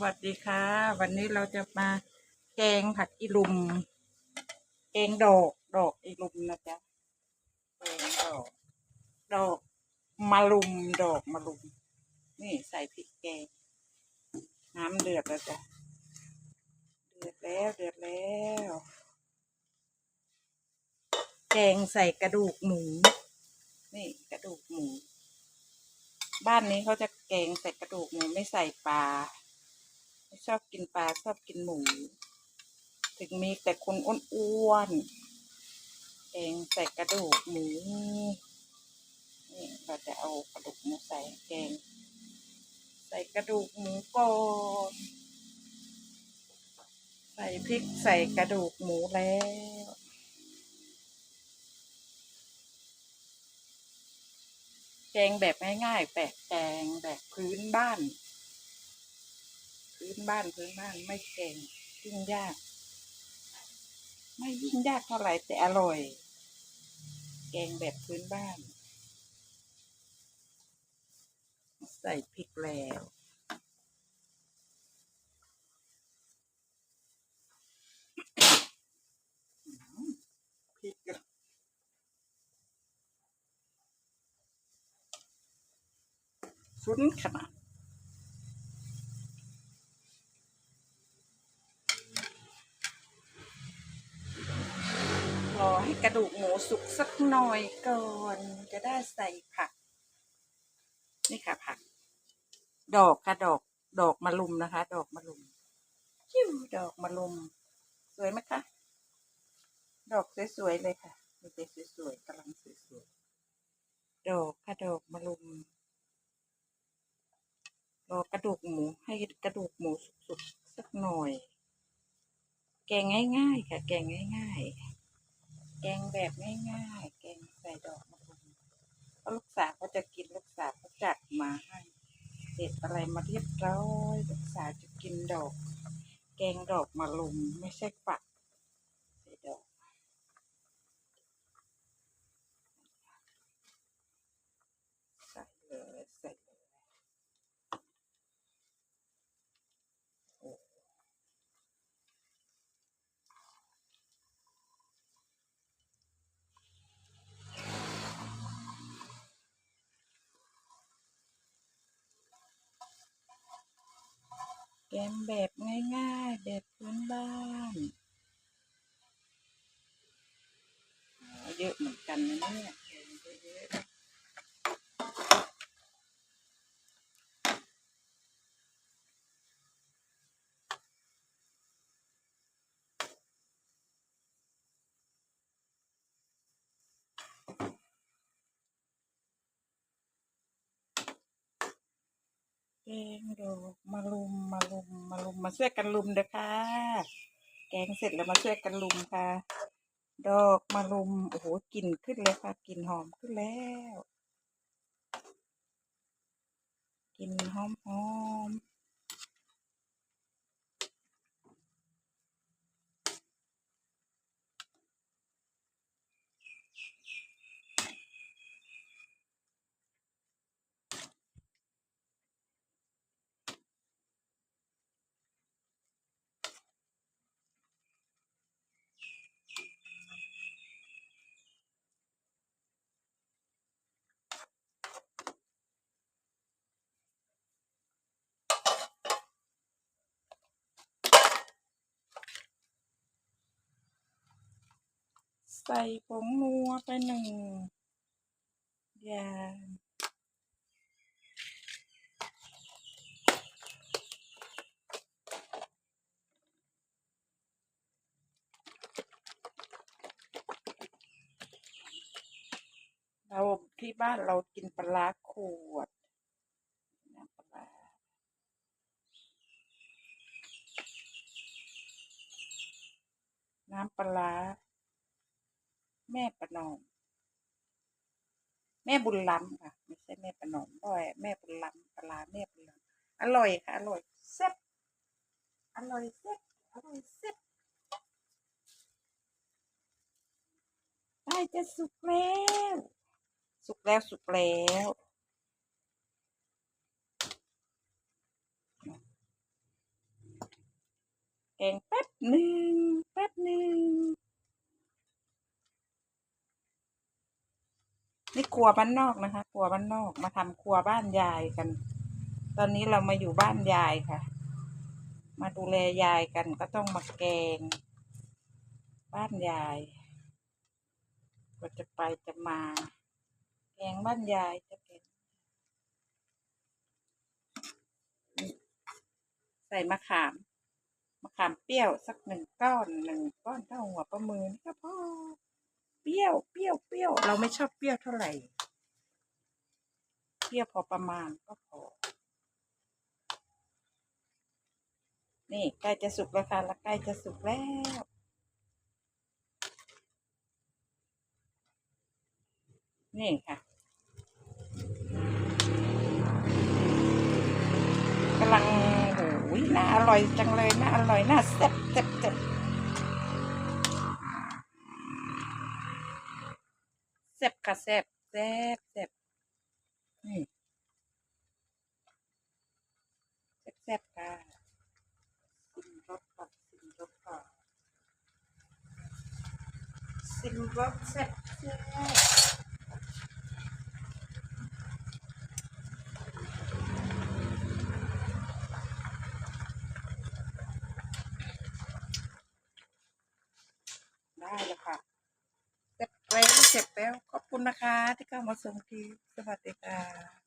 วัสดีค่ะ วันนี้เราจะมาแกงผักอีลุม แกงดอกดอกอีลุมนะจ๊ะแกงดอก ดอกมะลุมดอกมะลุม นี่ใส่พริกแกง น้ำเดือดแล้วจ้ะเดือดแล้วเดือดแล้ว แกงใส่กระดูกหมู นี่กระดูกหมู บ้านนี้เขาจะแกงใส่กระดูกหมูไม่ใส่ปลา ชอบกินปลาชอบกินหมู ถึงมีแต่คนอ้วนๆแกงใส่กระดูกหมูนี่เราจะเอากระดูกหมูใส่แกง ใส่กระดูกหมูก่อนใส่พริกใส่กระดูกหมูแล้วแกงแบบง่ายๆแบบแกงแบบพื้นบ้าน พื้นบ้านพื้นบ้านไม่แกงยุ่งยาก ไม่ยุ่งยากเท่าไหร่แต่อร่อย แกงแบบพื้นบ้าน ใส่พริกแล้วพริกสุนขนาด ให้กระดูกหมูสุกสักหน่อยก่อนจะได้ใส่ผัก นี่ค่ะผัก ดอกค่ะดอก ดอกมะลุมนะคะ ดอกมะลุมจิ้วดอกมะลุม สวยไหมคะ ดอกสวยๆเลยค่ะมีแต่สวยๆกำลังสวยๆดอกค่ะดอกมะลุมรอกระดูกหมูให้กระดูกหมูสุกๆสักหน่อย แกงง่ายๆค่ะ แกงง่าย ๆ แกงแบบง่ายๆ แกงใส่ดอกมะรุมเพราะลูกสาวก็จะกินลูกสาวก็จัดมาให้เด็ดอะไรมาเรียบร้อยลูกสาวจะกินดอก แกงดอกมะรุมไม่ใช่ฝักใส่ดอกใส่เลยใส่ แกงแบบง่ายๆ แบบพื้นบ้าน เยอะเหมือนกันนะเนี่ยแกงดอกมาลุมมาลุ มาลุมมาช่วยกันลุมเด้อค่ะ แกงเสร็จแล้วมาช่วยกันลุมค่ะ ดอกมาลุมโอ้โหกลิ่นขึ้นเลยค่ะกลิ่นหอมขึ้นแล้วกลิ่นหอมหอม ใส่ผงนัวไปหนึ่งอย่างเราที่บ้านเรากินปลาขวดน้ำปลาน้ำปลาร้า แม่ประนอม แม่บุญล้ำค่ะ ไม่ใช่แม่ประนอมด้อยแม่บุญล้ำปลาแม่บุญล้ำอร่อยค่ะ อร่อยแซ่บอร่อยแซ่บอร่อยแซ่บได้จะสุกแล้ว สุกแล้วสุกแล้วกงแป๊บหนึ่งแป๊บหนึ่ง นี่ครัวบ้านนอกนะคะ ครัวบ้านนอกมาทำครัวบ้านยายกัน ตอนนี้เรามาอยู่บ้านยายค่ะ มาดูแลยายกันก็ต้องมาแกง บ้านยาย ก็จะไปจะมา แกงบ้านยายจะแกงใส่มะขามมะขามเปรี้ยวสักหนึ่งก้อนหนึ่งก้อนเท่าหัวประมือนี่ก็พอ เปรี้ยวเปรี้ยวเปรี้ยว เราไม่ชอบเปรี้ยวเท่าไหร่ เปรี้ยวพอประมาณก็พอ นี่ใกล้จะสุกแล้วค่ะแล้วใกล้จะสุกแล้วนี่ค่ะกำลังโอ้ยน่าอร่อยจังเลยน่าอร่อยน่าแซ่บแซ่บแซ่บแซ่บ ค่ะแซ่บแซ่บแซ่บนี่แซ่บแซบค่ะซิมรสก่อนซิมรสก่อนซิมรสแซ่บแซ่บ ได้แล้วค่ะเสร็จแล้วเสร็จแล้ว ขอบคุณ นะคะ ที่เข้ามาชมคลิปสวัสดีค่ะ